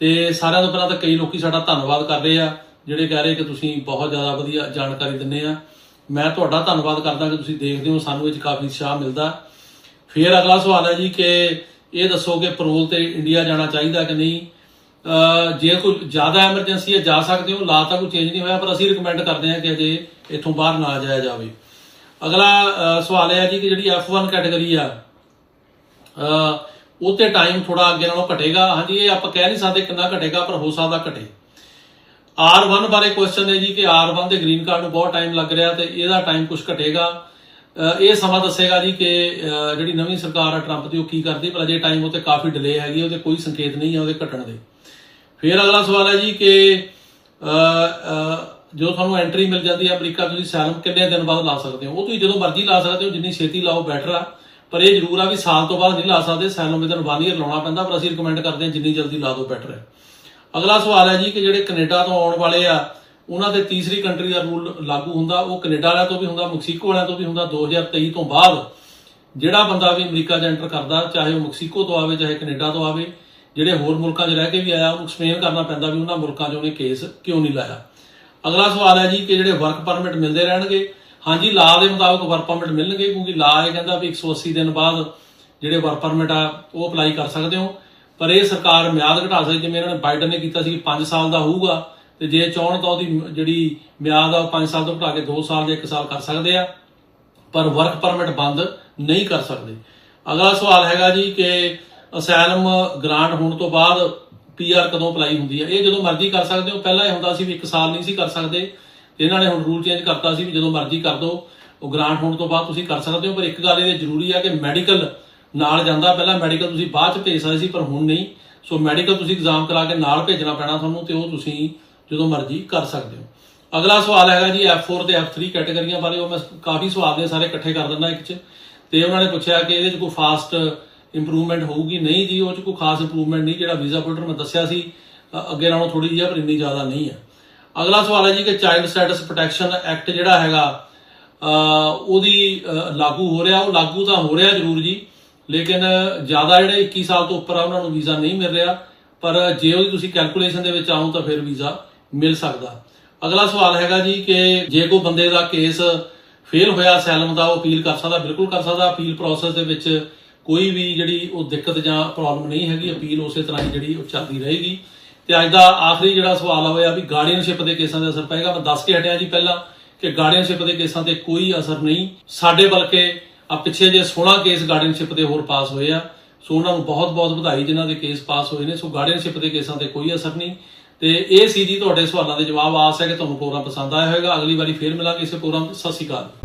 ਤੇ ਸਾਰਿਆਂ ਤੋਂ ਪਹਿਲਾਂ ਤਾਂ ਕਈ ਲੋਕੀ ਸਾਡਾ ਧੰਨਵਾਦ ਕਰ ਰਹੇ ਆ, ਜਿਹੜੇ ਕਹਿ ਰਹੇ ਕਿ ਤੁਸੀਂ ਬਹੁਤ ਜ਼ਿਆਦਾ ਵਧੀਆ ਜਾਣਕਾਰੀ ਦਿੰਦੇ ਆ। ਮੈਂ ਤੁਹਾਡਾ ਧੰਨਵਾਦ ਕਰਦਾ ਕਿ ਤੁਸੀਂ ਦੇਖਦੇ ਹੋ, ਸਾਨੂੰ ਇਹ 'ਚ ਕਾਫੀ ਉਤਸ਼ਾਹ ਮਿਲਦਾ। ਫਿਰ ਅਗਲਾ ਸਵਾਲ ਹੈ ਜੀ ਕਿ ਇਹ ਦੱਸੋ ਕਿ ਪੈਰੋਲ ਤੇ ਇੰਡੀਆ ਜਾਣਾ ਚਾਹੀਦਾ ਕਿ ਨਹੀਂ? ਜੇ ਕੋਈ ਜ਼ਿਆਦਾ ਐਮਰਜੈਂਸੀ ਹੈ, ਜਾ ਸਕਦੇ ਹੋ। ਲਾ ਤਾਂ ਕੋਈ ਚੇਂਜ ਨਹੀਂ ਹੋਇਆ, ਪਰ ਅਸੀਂ ਰეკਮੈਂਡ ਕਰਦੇ ਹਾਂ ਕਿ ਅਜੇ ਇੱਥੋਂ ਬਾਹਰ ਨਾ ਜਾਇਆ ਜਾਵੇ। ਅਗਲਾ ਸਵਾਲ ਇਹ ਹੈ ਜੀ ਕਿ ਜਿਹੜੀ F1 ਕੈਟਾਗਰੀ ਆ, ਅਹ ਉਹ ਤੇ ਟਾਈਮ ਥੋੜਾ ਅੱਗੇ ਨਾਲੋਂ ਘਟੇਗਾ। ਹਾਂਜੀ, ਇਹ ਆਪਾਂ ਕਹਿ ਨਹੀਂ ਸਕਦੇ ਕਿੰਨਾ ਘਟੇਗਾ, ਪਰ ਹੋ ਸਕਦਾ ਘਟੇ। R1 ਬਾਰੇ ਕੁਐਸਚਨ ਹੈ ਜੀ ਕਿ R1 ਦੇ ਗ੍ਰੀਨ ਕਾਰਡ ਨੂੰ ਬਹੁਤ ਟਾਈਮ ਲੱਗ ਰਿਹਾ ਤੇ ਇਹਦਾ ਟਾਈਮ ਕੁਝ ਘਟੇਗਾ। ਇਹ ਸਮਾਂ ਦੱਸੇਗਾ ਜੀ ਕਿ ਜਿਹੜੀ ਨਵੀਂ ਸਰਕਾਰ ਆ ਟਰੰਪ ਦੀ, ਉਹ ਕੀ ਕਰਦੀ? ਪਰ ਅਜੇ ਟਾਈਮ ਉਤੇ ਕਾਫੀ ਡਿਲੇ ਹੈਗੀ ਉਹਦੇ ਕੋਈ ਸੰਕੇਤ ਨਹੀਂ ਹੈ ਉਹਦੇ ਘਟਣ ਦੇ। ਫਿਰ ਅਗਲਾ ਸਵਾਲ ਹੈ ਜੀ ਕਿ ਜੋ ਤੁਹਾਨੂੰ ਐਂਟਰੀ ਮਿਲ ਜਾਂਦੀ ਹੈ ਅਮਰੀਕਾ ਤੁਸੀਂ ਸੈਲਮ ਕਿੰਨੇ ਦਿਨ ਬਾਅਦ ਲਾ ਸਕਦੇ ਹੋ? ਉਹ ਤੁਸੀਂ ਜਦੋਂ ਮਰਜ਼ੀ ਲਾ ਸਕਦੇ ਹੋ, ਜਿੰਨੀ ਛੇਤੀ ਲਾਓ ਬੈਟਰ ਆ। ਪਰ ਇਹ ਜ਼ਰੂਰ ਆ ਵੀ ਸਾਲ ਤੋਂ ਬਾਅਦ ਨਹੀਂ ਲਾ ਸਕਦੇ, ਸੈਲਮ ਇਹਦੇ ਨੂੰ 1 ਈਅਰ ਲਾਉਣਾ ਪੈਂਦਾ, ਪਰ ਅਸੀਂ ਰეკਮੈਂਡ ਕਰਦੇ ਹਾਂ ਜਿੰਨੀ ਜਲਦੀ ਲਾ ਦਿਓ ਬੈਟਰ ਹੈ। ਅਗਲਾ ਸਵਾਲ ਹੈ ਜੀ ਕਿ ਜਿਹੜੇ ਕੈਨੇਡਾ ਤੋਂ ਆਉਣ ਵਾਲੇ ਆ ਉਹਨਾਂ ਦੇ ਤੀਸਰੀ ਕੰਟਰੀ ਦਾ ਰੂਲ ਲਾਗੂ ਹੁੰਦਾ, ਉਹ ਕੈਨੇਡਾ ਵਾਲਿਆਂ ਤੋਂ ਵੀ ਹੁੰਦਾ, ਮੈਕਸੀਕੋ ਵਾਲਿਆਂ ਤੋਂ ਵੀ ਹੁੰਦਾ 2023 ਤੋਂ ਬਾਅਦ ਜਿਹੜਾ ਬੰਦਾ ਵੀ ਅਮਰੀਕਾ 'ਚ ਐਂਟਰ ਕਰਦਾ, ਚਾਹੇ ਉਹ ਮੈਕਸੀਕੋ ਤੋਂ ਆਵੇ, ਚਾਹੇ ਕੈਨੇਡਾ ਤੋਂ ਆਵੇ, ਜਿਹੜੇ ਹੋਰ ਮੁਲਕਾਂ 'ਚ ਰਹਿ ਕੇ ਵੀ ਆਇਆ, ਉਹਨੂੰ ਐਕਸਪਲੇਨ ਕਰਨਾ ਪੈਂਦਾ ਵੀ ਉਹਨਾਂ ਮੁਲਕਾਂ 'ਚ ਉਹਨੇ ਕੇਸ ਕਿਉਂ ਨਹੀਂ ਲਾਇਆ। ਅਗਲਾ ਸਵਾਲ ਹੈ ਜੀ ਕਿ ਜਿਹੜੇ ਵਰਕ ਪਰਮਿਟ ਮਿਲਦੇ ਰਹਿਣਗੇ। ਹਾਂਜੀ ਲਾ ਦੇ ਮੁਤਾਬਕ ਵਰਕ ਪਰਮਿਟ ਮਿਲਣਗੇ, ਕਿਉਂਕਿ ਲਾ ਇਹ ਕਹਿੰਦਾ ਵੀ 180 ਦਿਨ ਬਾਅਦ ਜਿਹੜੇ ਵਰਕ ਪਰਮਿਟ ਆ, ਉਹ ਅਪਲਾਈ ਕਰ ਸਕਦੇ ਹੋ। ਪਰ ਇਹ ਸਰਕਾਰ ਮਿਆਦ ਘਟਾ ਸਕਦੀ ਜਿਵੇਂ ਇਹਨਾਂ ਨੇ ਬਾਈਡਨ ਨੇ ਕੀਤਾ ਸੀ 5 ਸਾਲ ਦਾ ਹੋਊਗਾ। ਤੇ ਜੇ ਚਾਹਣ ਤਾਂ ਉਹਦੀ ਜਿਹੜੀ ਮਿਆਦ ਆ ਉਹ 5 ਸਾਲ ਤੋਂ ਘਟਾ ਕੇ 2 ਸਾਲ ਜਾਂ 1 ਸਾਲ ਕਰ ਸਕਦੇ ਆ, ਪਰ ਵਰਕ ਪਰਮਿਟ ਬੰਦ ਨਹੀਂ ਕਰ ਸਕਦੇ। ਅਗਲਾ ਸਵਾਲ ਹੈਗਾ ਜੀ ਕਿ ਅਸੈਲਮ ਗ੍ਰਾਂਟ ਹੋਣ ਤੋਂ ਬਾਅਦ ਪੀਆਰ ਕਦੋਂ ਅਪਲਾਈ ਹੁੰਦੀ ਹੈ ਇਹ ਜਦੋਂ ਮਰਜ਼ੀ ਕਰ ਸਕਦੇ ਹੋ। ਪਹਿਲਾਂ ਇਹ ਹੁੰਦਾ ਸੀ ਵੀ 1 ਸਾਲ ਨਹੀਂ ਸੀ ਕਰ ਸਕਦੇ। ਇਹਨਾਂ ਨੇ ਹੁਣ ਰੂਲ ਚੇਂਜ ਕਰਤਾ ਸੀ ਵੀ ਜਦੋਂ ਮਰਜ਼ੀ ਕਰ ਦੋ। ਉਹ ਗ੍ਰਾਂਟ ਹੋਣ ਤੋਂ ਬਾਅਦ ਤੁਸੀਂ ਕਰ ਸਕਦੇ ਹੋ, ਪਰ ਇੱਕ ਗੱਲ ਇਹ ਜ਼ਰੂਰੀ ਹੈ ਕਿ ਮੈਡੀਕਲ ਨਾਲ ਜਾਂਦਾ। ਪਹਿਲਾਂ ਮੈਡੀਕਲ ਤੁਸੀਂ ਬਾਅਦ ਚ ਭੇਜ ਸਕਦੇ ਸੀ, ਪਰ ਹੁਣ ਨਹੀਂ। ਸੋ ਮੈਡੀਕਲ ਤੁਸੀਂ ਐਗਜ਼ਾਮ ਕਰਾ ਕੇ ਨਾਲ ਭੇਜਣਾ ਪੈਣਾ ਤੁਹਾਨੂੰ ਤੇ ਉਹ ਤੁਸੀਂ ਜਦੋਂ ਮਰਜ਼ੀ ਕਰ ਸਕਦੇ ਹੋ। ਅਗਲਾ ਸਵਾਲ ਹੈਗਾ ਜੀ F4 ਤੇ F3 ਕੈਟਾਗਰੀਆਂ ਬਾਰੇ ਉਹ ਮੈਂ ਕਾਫੀ ਸਵਾਲ ਨੇ ਸਾਰੇ ਇਕੱਠੇ ਕਰ ਦਿੰਦਾ ਇੱਕ ਚ। ਤੇ ਉਹਨਾਂ ਨੇ ਪੁੱਛਿਆ ਕਿ ਇਹਦੇ ਚ ਕੋਈ ਫਾਸਟ ਇੰਪਰੂਵਮੈਂਟ ਹੋਊਗੀ? ਨਹੀਂ ਜੀ, ਉਹ ਚ ਕੋਈ ਖਾਸ ਇੰਪਰੂਵਮੈਂਟ ਨਹੀਂ, ਜਿਹੜਾ ਵੀਜ਼ਾ ਫਿਲਟਰ ਮੈਂ ਦੱਸਿਆ ਸੀ। ਅੱਗੇ ਨਾਲੋਂ ਥੋੜੀ ਜਿਹੀ ਪਰ ਇੰਨੀ ਜ਼ਿਆਦਾ ਨਹੀਂ ਹੈ ਅਗਲਾ ਸਵਾਲ ਹੈ ਜੀ ਕਿ ਚਾਈਲਡ ਸਟੇਟਸ ਪ੍ਰੋਟੈਕਸ਼ਨ ਐਕਟ ਜਿਹੜਾ ਹੈਗਾ ਉਹਦੀ ਲਾਗੂ ਹੋ ਰਿਹਾ। ਉਹ ਲਾਗੂ ਤਾਂ ਹੋ ਰਿਹਾ ਜ਼ਰੂਰ ਜੀ, ਲੇਕਿਨ ਜ਼ਿਆਦਾ ਜਿਹੜੇ 21 ਸਾਲ ਤੋਂ ਉੱਪਰ ਆ, ਉਹਨਾਂ ਨੂੰ ਵੀਜ਼ਾ ਨਹੀਂ ਮਿਲ ਰਿਹਾ। ਪਰ ਜੇ ਉਹਦੀ ਤੁਸੀਂ ਕੈਲਕੂਲੇਸ਼ਨ ਦੇ ਵਿੱਚ ਆਉਂ ਤਾਂ ਫਿਰ ਵੀਜ਼ਾ ਮਿਲ ਸਕਦਾ। ਅਗਲਾ ਸਵਾਲ ਹੈਗਾ ਜੀ ਕਿ ਜੇ ਕੋਈ ਬੰਦੇ ਦਾ ਕੇਸ ਫੇਲ ਹੋਇਆ ਸੈਲਮ ਦਾ, ਉਹ ਅਪੀਲ ਕਰ ਸਕਦਾ, ਬਿਲਕੁਲ ਕਰ ਸਕਦਾ। ਅਪੀਲ ਪ੍ਰੋਸੈਸ ਦੇ ਵਿੱਚ ਕੋਈ ਵੀ ਜਿਹੜੀ ਉਹ ਦਿੱਕਤ ਜਾਂ ਪ੍ਰੋਬਲਮ ਨਹੀਂ ਹੈਗੀ। ਅਪੀਲ ਉਸੇ ਤਰ੍ਹਾਂ ਹੀ ਜਿਹੜੀ ਉਹ ਚੱਲਦੀ ਰਹੇਗੀ। ਤੇ ਅੱਜ ਦਾ ਆਖਰੀ ਜਿਹੜਾ ਸਵਾਲ ਹੋਇਆ ਵੀ ਗਾਰਡੀਅਨਸ਼ਿਪ ਦੇ ਕੇਸਾਂ ਦਾ ਅਸਰ ਪਏਗਾ। ਮੈਂ ਦੱਸ ਕੇ ਹਟਿਆ ਜੀ ਪਹਿਲਾਂ ਕਿ ਗਾਰਡੀਅਨਸ਼ਿਪ ਦੇ ਕੇਸਾਂ ਤੇ ਕੋਈ ਅਸਰ ਨਹੀਂ। ਸਾਡੇ ਬਲਕਿ ਆ ਪਿੱਛੇ ਜੇ 16 ਕੇਸ ਗਾਰਡੀਅਨਸ਼ਿਪ ਦੇ ਹੋਰ ਪਾਸ ਹੋਏ ਆ। ਸੋ ਉਹਨਾਂ ਨੂੰ ਬਹੁਤ-ਬਹੁਤ ਵਧਾਈ ਜਿਨ੍ਹਾਂ ਦੇ ਕੇਸ ਪਾਸ ਹੋਏ ਨੇ। ਸੋ ਗਾਰਡੀਅਨਸ਼ਿਪ ਦੇ ਕੇਸਾਂ ਤੇ ਕੋਈ ਅਸਰ ਨਹੀਂ। ਤੇ ਇਹ ਸੀ ਜੀ ਤੁਹਾਡੇ ਸਵਾਲਾਂ ਦੇ ਜਵਾਬ। ਆਸ ਹੈ ਕਿ ਤੁਹਾਨੂੰ ਪ੍ਰੋਗਰਾਮ ਪਸੰਦ ਆਇਆ ਹੋਵੇਗਾ। ਅਗਲੀ ਵਾਰੀ ਫੇਰ ਮਿਲਾਂਗੇ ਇਸੇ ਪ੍ਰੋਗਰਾਮ ਸਤਿ ਸ਼੍ਰੀ ਅਕਾਲ।